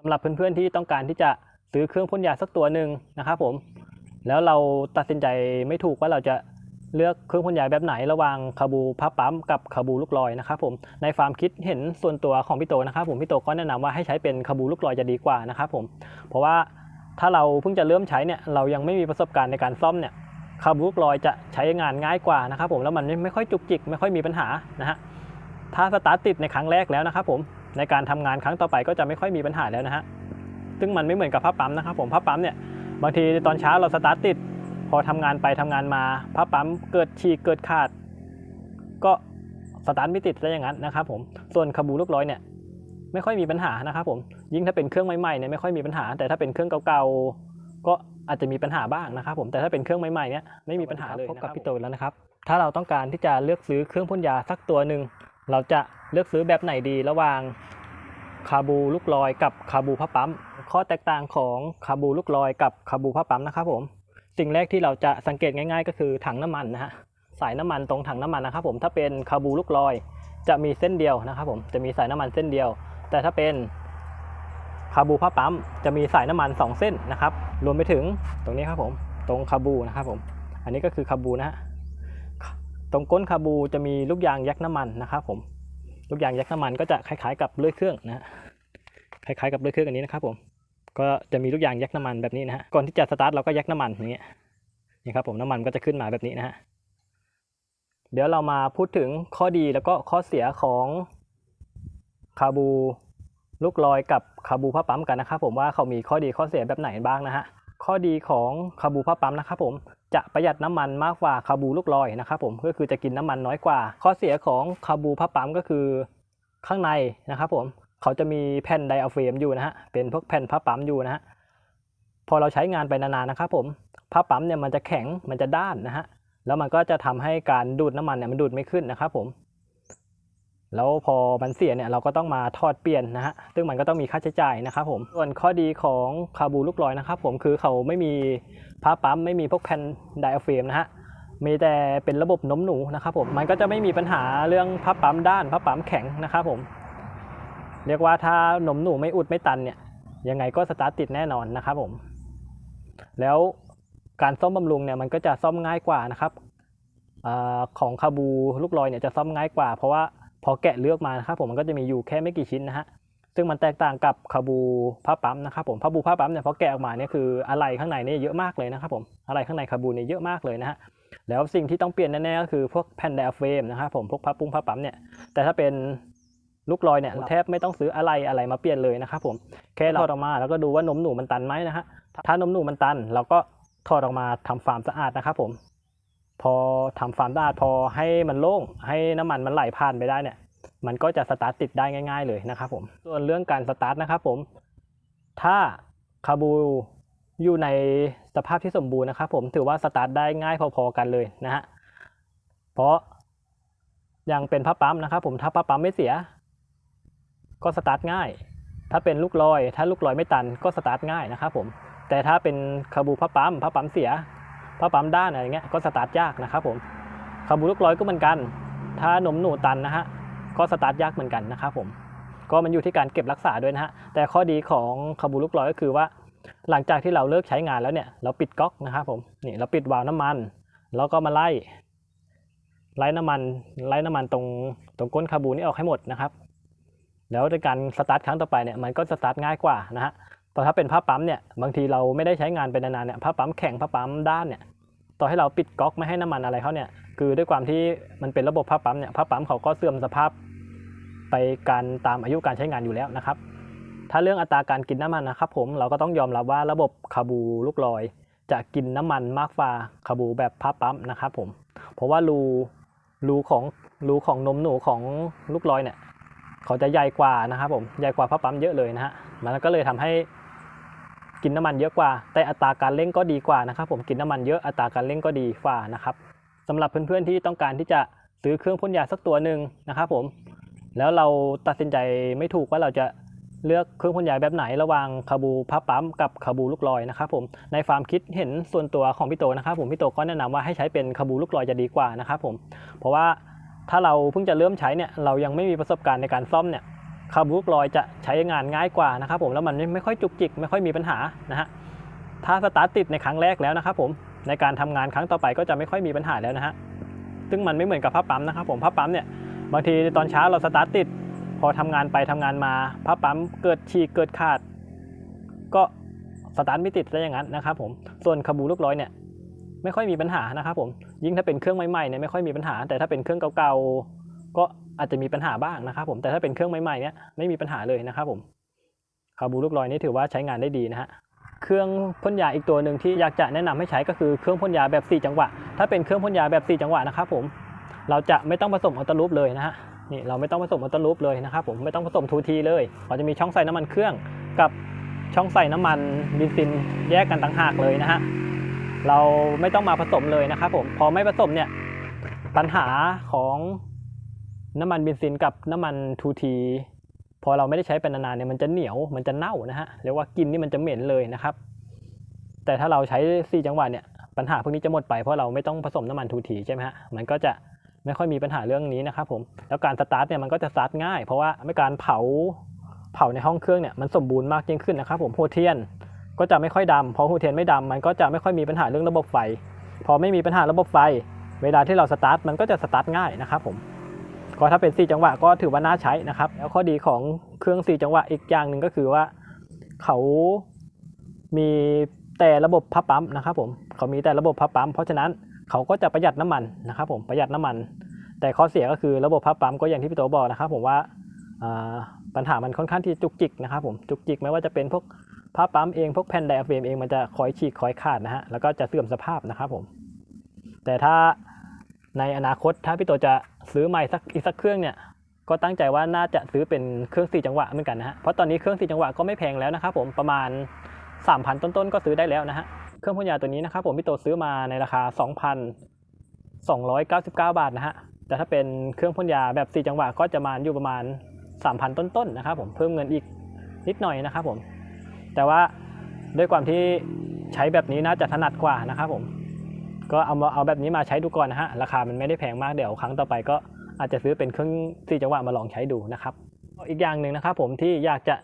สำหรับเพื่อนๆที่ต้องการที่จะซื้อเครื่องพ่นยาสักตัวหนึ่งนะครับผม แล้วเราตัดสินใจไม่ถูกว่าเราจะเลือกเครื่องพ่นยาแบบไหนระหว่างคาบูพับปั๊มกับคาบูลูกลอยนะครับผมในความคิดเห็นส่วนตัวของพี่โตนะครับผมพี่โตก็แนะนำว่าให้ใช้เป็นคาบูลูกลอยจะดีกว่านะครับผมเพราะว่าถ้าเราเพิ่งจะเริ่มใช้เนี่ยเรายังไม่มีประสบการณ์ในการซ่อมเนี่ยคาบูลูกลอยจะใช้งานง่ายกว่านะครับผมแล้วมันไม่ค่อยจุกจิกไม่ค่อยมีปัญหานะฮะถ้าสตาร์ทติดในครั้งแรกแล้วนะครับผม ในการทำงานครั้งต่อไปก็จะไม่ค่อยมีปัญหาแล้วนะฮะซึ่งมันไม่เหมือนกับพับปั๊มนะครับผมพับปั๊มเนี่ยบางทีตอนเช้าเราสตาร์ทติด พอทำงานไปทำงานมาพับปั๊มเกิดฉีกเกิดขาด ก็สตาร์ทไม่ติดซะอย่างนั้นนะครับผมส่วนคาบูลูกร้อยเนี่ยไม่ค่อยมีปัญหานะครับผมยิ่งถ้าเป็นเครื่องใหม่ๆเนี่ยไม่ค่อยมีปัญหา แต่ถ้าเป็นเครื่องเก่าๆก็อาจจะมีปัญหาบ้างนะครับผมแต่ถ้าเป็นเครื่องใหม่ๆเนี่ยไม่มีปัญหาเลยพบกับพี่โตแล้วนะครับ ถ้าเราต้องการที่จะเลือกซื้อเครื่องพ่นยาสักตัวหนึ่งเราจะเลือกซื้อแบบไหนดีระหว่าง คาบูลูกลอยกับคาบูผ้าปั๊ม ข้อแตกต่างของคาบูลูกลอยกับคาบูผ้าปั๊มนะครับผม สิ่งแรกที่เราจะสังเกตง่าย ๆ ก็คือถังน้ำมันนะฮะ สายน้ำมันตรงถังน้ำมันนะครับผม ถ้าเป็นคาบูลูกลอย จะมีเส้นเดียวนะครับผม จะมีสายน้ำมันเส้นเดียว แต่ถ้าเป็นคาบูผ้าปั๊มจะมีสายน้ำมันสองเส้นนะครับ รวมไปถึงตรงนี้ครับผม ตรงคาบูนะครับผม อันนี้ก็คือคาบูนะฮะ ตรงก้นคาบูจะมีลูกยางยักน้ำมันนะครับผม ลูกยางยักน้ำมันก็จะคล้ายๆกับเลื่อยเครื่องนะฮะคล้ายๆกับเลื่อยเครื่องอันนี้นะครับผมก็จะมีลูกยางยักน้ำมันแบบนี้นะฮะ ก่อนที่จะสตาร์ทเราก็ยักน้ำมันอย่างเงี้ย นี่ครับผมน้ำมันก็จะขึ้นมาแบบนี้นะฮะ เดี๋ยวเรามาพูดถึงข้อดีแล้วก็ข้อเสียของคาบูลูกลอยกับคาบูผ้าปั๊มกันนะครับผมว่าเขามีข้อดีข้อเสียแบบไหนบ้างนะฮะ ข้อดีของคาบูผ้าปั๊มนะครับผม จะประหยัดน้ำมันมากกว่าคาบูลูกลอยนะครับผมก็คือจะกินน้ำมันน้อยกว่า ข้อเสียของคาบูพับปั๊มก็คือข้างในนะครับผมเขาจะมีแผ่นไดอะเฟรมอยู่นะฮะเป็นพวกแผ่นพับปั๊มอยู่นะฮะพอเราใช้งานไปนานๆนะครับผมพับปั๊มเนี่ยมันจะแข็งมันจะด้านนะฮะแล้วมันก็จะทำให้การดูดน้ำมันเนี่ยมันดูดไม่ขึ้นนะครับผม แล้วพอมันเสียเนี่ยเราก็ต้องมาทอดเปลี่ยนนะฮะซึ่งมันก็ต้องมีค่าใช้จ่ายนะครับผมส่วนข้อดีของคาบูลูกลอยนะครับผมคือเขาไม่มีผ้าปั๊มไม่มีพวกแผ่นไดอะเฟรมนะฮะมีแต่เป็นระบบน้มหนูนะครับผมมันก็จะไม่มีปัญหาเรื่องพับปั๊มด้านพับปั๊มแข็งนะครับผม เรียกว่าถ้านมหนูไม่อุดไม่ตันเนี่ยยังไงก็สตาร์ทติดแน่นอนนะครับผม แล้วการซ่อมบำรุงเนี่ยมันก็จะซ่อมง่ายกว่านะครับอของคาบูลูกลอยเนี่ยจะซ่อมง่ายกว่า เพราะว่า พอแกะเลือกมานะครับผมมันก็จะมีอยู่แค่ไม่กี่ชิ้นนะฮะซึ่งมันแตกต่างกับคาบูผ้าปั๊มนะครับผมผ้าบูผ้าปั๊มเนี่ยพอแกะออกมาเนี่ยคืออะไรข้างในเนี่ยเยอะมากเลยนะครับผมอะไรข้างในคาบูเนี่ยเยอะมากเลยนะฮะแล้วสิ่งที่ต้องเปลี่ยนแน่ๆก็คือพวกแผ่นไดอะเฟรมนะครับผมพวกพับปุ้งพับปั๊มเนี่ยแต่ถ้าเป็นลูกลอยเนี่ยแทบไม่ต้องซื้ออะไรอะไรมาเปลี่ยนเลยนะครับผมแค่เราถอดออกมาแล้วก็ดูว่านมหนูมันตันไหมนะฮะถ้านมหนูมันตัน เราก็ถอดออกมาทำฟาร์มสะอาดนะครับผม พอทำฟาร์มสะอาดพอให้มันโล่ง ให้น้ำมันมันไหลผ่านไปได้เนี่ย มันก็จะสตาร์ทติดได้ง่าย ๆ เลยนะครับผมส่วนเรื่องการสตาร์ทนะครับผมถ้าคาบูอยู่ในสภาพที่สมบูรณ์นะครับผมถือว่าสตาร์ทได้ง่ายพอๆกันเลยนะฮะเพราะยังเป็นพับปั๊มนะครับผมถ้าพับปั๊มไม่เสีย ก็สตาร์ทง่าย ถ้าเป็นลูกลอย ถ้าลูกลอยไม่ตันก็สตาร์ทง่ายนะครับผมแต่ถ้าเป็นคาบูพับปั๊มพับปั๊มเสีย พับปั๊มด้านอะไรเงี้ยก็สตาร์ทยากนะครับผมคาบูลูกลอยก็เหมือนกัน ถ้าหนมหนูตันนะฮะก็สตาร์ทยากเหมือนกันนะครับผมก็มันอยู่ที่การเก็บรักษาด้วยนะฮะแต่ข้อดีของคาบูลูกลอยก็คือว่า หลังจากที่เราเลิกใช้งานแล้วเนี่ยเราปิดก๊อกนะครับผมนี่เราปิดวาล์วน้ำมัน แล้วก็มาไล่ไล่น้ำมันไล่น้ำมันตรงตรงก้นคาบูนี่ออกให้หมดนะครับแล้วในการสตาร์ทครั้งต่อไปเนี่ยมันก็สตาร์ทง่ายกว่านะฮะ แต่ถ้าเป็นผ้าปั๊มเนี่ยบางทีเราไม่ได้ใช้งานไปนานๆเนี่ยผ้าปั๊มแข็งผ้าปั๊มด้านเนี่ยต่อให้เราปิดก๊อกไม่ให้น้ำมันอะไรเขาเนี่ยคือด้วยความที่มันเป็นระบบผ้าปั๊มเนี่ยผ้าปั๊มเขาก็เสื่อมสภาพไปการตามอายุการใช้งานอยู่แล้วนะครับ ถ้าเรื่องอัตราการกินน้ำมันนะครับ ผมเราก็ต้องยอมรับว่าระบบคาบูลูกลอย จะกินน้ำมันมากกว่าคาบูแบบพับปั๊มนะครับผมเพราะว่ารูรูของรูของนมหนูของลูกลอยเนี่ยเขาจะใหญ่กว่านะครับผมใหญ่กว่าพับปั๊มเยอะเลยนะฮะมันก็เลยทำให้ กินน้ำมันเยอะกว่า แต่อัตราการเร่งก็ดีกว่านะครับ ผมกินน้ำมันเยอะอัตราการเร่งก็ดีกว่านะครับสำหรับเพื่อนๆที่ต้องการที่จะซื้อเครื่องพ่นยาสักตัวหนึ่งนะครับผมแล้วเราตัดสินใจไม่ถูกว่าเราจะเลือกเครื่องพ่นยาแบบไหนระหว่างคาบูพับปั๊มกับคาบูลูกลอยนะครับผมในความคิดเห็นส่วนตัวของพี่โตนะครับผมพี่โตก็แนะนำว่าให้ใช้เป็นคาบูลูกลอยจะดีกว่านะครับผมเพราะว่าถ้าเราเพิ่งจะเริ่มใช้เนี่ยเรายังไม่มีประสบการณ์ในการซ่อมเนี่ย คาร์บูกลอยจะใช้งานง่ายกว่านะครับผมแล้วมันไม่ค่อยจุกจิก ไม่ค่อยมีปัญหานะฮะถ้าสตาร์ทติดในครั้งแรกแล้วนะครับผมในการทำงานครั้งต่อไปก็จะไม่ค่อยมีปัญหาแล้วนะฮะซึ่งมันไม่เหมือนกับผ้าปั๊มนะครับผมผ้าปั๊มเนี่ยบางทีตอนเช้าเราสตาร์ทติด พอทำงานไปทำงานมาผ้าปั๊มเกิดฉีกเกิดขาด ก็สตาร์ทไม่ติดซะอย่างนั้นนะครับผมส่วนคาบูลูกร้อยเนี่ยไม่ค่อยมีปัญหานะครับผมยิ่งถ้าเป็นเครื่องใหม่ๆเนี่ยไม่ค่อยมีปัญหา แต่ถ้าเป็นเครื่องเก่าๆก็ อาจจะมีปัญหาบ้างนะครับผมแต่ถ้าเป็นเครื่องใหม่ๆเนี่ยไม่มีปัญหาเลยนะครับผมคาบูลูกร้อยนี่ถือว่าใช้งานได้ดีนะฮะเครื่องพ่นยาอีกตัวหนึ่งที่อยากจะแนะนำให้ใช้ก็คือเครื่องพ่นยาแบบ 4 จังหวะ ถ้าเป็นเครื่องพ่นยาแบบ 4 จังหวะนะครับผมเราจะไม่ต้องผสมออโต้ลูปเลยนะฮะนี่เราไม่ต้องผสมอัตลูปเลยนะครับผมไม่ต้องผสมทูทีเลยเราจะมีช่องใส่น้ำมันเครื่องกับช่องใส่น้ำมันเบนซินแยกกันต่างหากเลยนะฮะเราไม่ต้องมาผสมเลยนะครับผมพอไม่ผสมเนี่ยปัญหาของ น้ำมันเบนซินกับน้ำมันทูทีพอเราไม่ได้ใช้เป็นนานๆเนี่ยมันจะเหนียวมันจะเน่านะฮะเรียกว่ากินนี่มันจะเหม็นเลยนะครับ แต่ถ้าเราใช้ 4 จังหวะเนี่ยปัญหาพวกนี้จะหมดไปเพราะเราไม่ต้องผสมน้ำมันทูทีใช่ไหมฮะมันก็จะไม่ค่อยมีปัญหาเรื่องนี้นะครับผมแล้วการสตาร์ทเนี่ยมันก็จะสตาร์ทง่าย เพราะว่าไม่การเผาเผาในห้องเครื่องเนี่ยมันสมบูรณ์มากยิ่งขึ้นนะครับผมหัวเทียนก็จะไม่ค่อยดำพอหัวเทียนไม่ดำมันก็จะไม่ค่อยมีปัญหาเรื่องระบบไฟ พอไม่มีปัญหาระบบไฟ เวลาที่เราสตาร์ทมันก็จะสตาร์ทง่ายนะครับผม ก็ถ้าเป็น 4 จังหวะก็ถือว่าน่าใช้นะครับ แล้วข้อดีของเครื่อง 4 จังหวะอีกอย่างหนึ่งก็คือว่าเขามีแต่ระบบพับปั๊มนะครับผมเขามีแต่ระบบพับปั๊มเพราะฉะนั้นเขาก็จะประหยัดน้ำมันนะครับผมประหยัดน้ำมัน แต่ข้อเสียก็คือระบบพับปั๊มก็อย่างที่พี่โตบอกนะครับ ผมว่าอ่าปัญหามันค่อนข้างที่จุกจิกนะครับผมจุกจิกไม่ว่าจะเป็นพวกพับปั๊มเองพวกแผ่นไดอะเฟรมเองมันจะคอยฉีกคอยขาดนะฮะแล้วก็จะเสื่อมสภาพนะครับผมแต่ถ้า ในอนาคตถ้าพี่โตจะซื้อใหม่สักอีกสักเครื่องเนี่ยก็ตั้งใจว่าน่าจะซื้อเป็นเครื่อง4จังหวะเหมือนกันนะฮะเพราะตอนนี้เครื่อง4จังหวะก็ไม่แพงแล้วนะครับผมประมาณ 3,000 ต้นๆก็ซื้อได้แล้วนะฮะเครื่องพ่นยาตัวนี้นะครับผมพี่โตซื้อมาในราคา 2,299 บาทนะฮะแต่ถ้าเป็นเครื่องพ่นยาแบบ4จังหวะก็จะมาอยู่ประมาณ 3,000 ต้นๆนะครับผมเพิ่มเงินอีกนิดหน่อยนะครับผมแต่ว่าด้วยความที่ใช้แบบนี้น่าจะถนัดกว่านะครับผม ก็เอามาเอาแบบนี้มาใช้ดูก่อนนะฮะ ราคามันไม่ได้แพงมากเดี๋ยวครั้งต่อไปก็อาจจะซื้อเป็นเครื่อง4จังหวะมาลองใช้ดูนะครับ อีกอย่างหนึ่งนะครับผมที่อยากจะ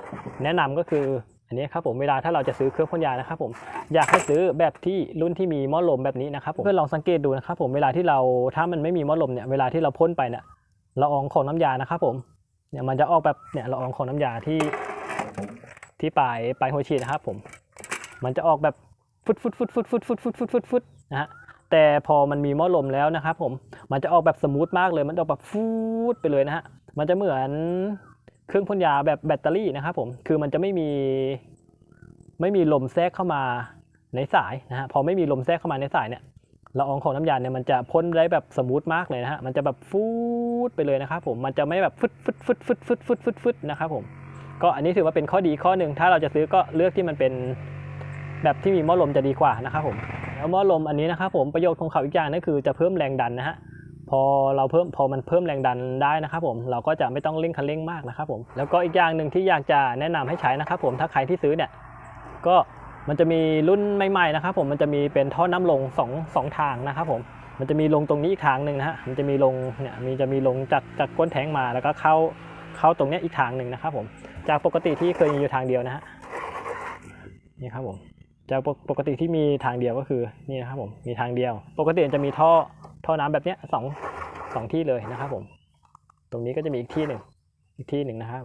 แนะนำก็คืออันนี้ครับผมเวลาถ้าเราจะซื้อเครื่องพ่นยานะครับผมอยากให้ซื้อแบบที่รุ่นที่มีหม้อลมแบบนี้นะครับผมเพื่อลองสังเกตดูนะครับผมเวลาที่เราถ้ามันไม่มีหม้อลมเนี่ยเวลาที่เราพ่นไปเนี่ยละอองของน้ำยานะครับผมเนี่ยมันจะออกแบบเนี่ยละอองของน้ำยาที่ที่ปลายปลายหัวฉีดนะครับผมมันจะออกแบบฟุดฟุดฟุดฟุดฟุดฟุดฟุดฟุดฟุดฟุดนะฮะ แต่พอมันมีหม้อลมแล้วนะครับผมมันจะออกแบบสมูทมากเลย มันออกแบบฟูดไปเลยนะฮะมันจะเหมือนเครื่องพ่นยาแบบแบตเตอรี่นะครับผมคือมันจะไม่มีไม่มีลมแทรกเข้ามาในสายนะฮะพอไม่มีลมแทรกเข้ามาในสายเนี่ยละอองของน้ำยาเนี่ยมันจะพ่นได้แบบสมูทมากเลยนะฮะมันจะแบบฟูดไปเลยนะครับผมมันจะไม่แบบฟึดฟึดฟึดฟึดฟึดฟึดฟึดฟึดนะครับผมก็อันนี้ถือว่าเป็นข้อดีข้อหนึ่งถ้าเราจะซื้อก็เลือกที่มันเป็นแบบที่มีหม้อลมจะดีกว่านะครับผม แล้วหม้อลมอันนี้นะครับผมประโยชน์ของเขาอีกอย่างนั่นคือจะเพิ่มแรงดันนะฮะพอเราเพิ่มพอมันเพิ่มแรงดันได้นะครับผมเราก็จะไม่ต้องเร่งคันเร่งมากนะครับผมแล้วก็อีกอย่างหนึ่งที่อยากจะแนะนำให้ใช้นะครับผมถ้าใครที่ซื้อเนี่ยก็มันจะมีรุ่นใหม่ๆนะครับผมมันจะมีเป็นท่อน้ำลงสองสองทางนะครับผมมันจะมีลงตรงนี้อีกทางหนึ่งนะฮะมันจะมีลงเนี่ยมีจะมีลงจากจากก้นแทงมาแล้วก็เข้าเข้าตรงเนี้ยอีกทางหนึ่งนะครับผมจากปกติที่เคยมีอยู่ทางเดียวนะฮะนี่ครับผม จากปกติที่มีทางเดียวก็คือนี่นะครับผมมีทางเดียว ปกติจะมีท่อท่อน้ำแบบเนี้ยสองสองที่เลยนะครับผม ตรงนี้ก็จะมีอีกที่หนึ่งอีกที่หนึ่งนะครับ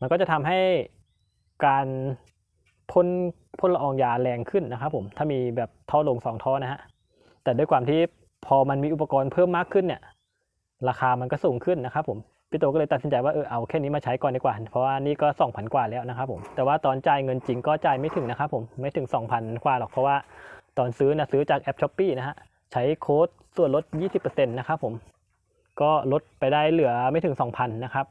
มันก็จะทำให้การพ่นพ่นละอองยาแรงขึ้นนะครับผมถ้ามีแบบท่อลงสองท่อนะฮะแต่ด้วยความที่พอมันมีอุปกรณ์เพิ่มมากขึ้นเนี่ยราคามันก็สูงขึ้นนะครับผม พี่โตก็เลยตัดสินใจว่าเออเอาแค่นี้มาใช้ก่อนดีกว่า เพราะว่านี่ก็ 2,000 กว่าแล้วนะครับผมแต่ว่าตอนจ่ายเงินจริงก็จ่ายไม่ถึงนะครับผมไม่ถึง 2,000 กว่าหรอกเพราะว่าตอนซื้อนะซื้อจากแอปช้อปปีนะฮะใช้โค้ดส่วนลด 20%นะครับผมก็ลดไปได้เหลือไม่ถึง 2,000 นะครับ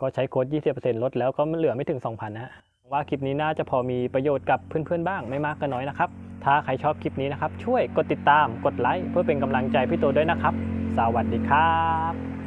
ก็ใช้โค้ด 20%ลดแล้วก็เหลือไม่ถึง 2,000 นะฮะว่าคลิปนี้น่าจะพอมีประโยชน์กับเพื่อนๆบ้างไม่มากก็น้อยนะครับ ถ้าใครชอบคลิปนี้นะครับ ช่วยกดติดตามกดไลค์เพื่อเป็นกำลังใจพี่โตด้วยนะครับ สวัสดีครับ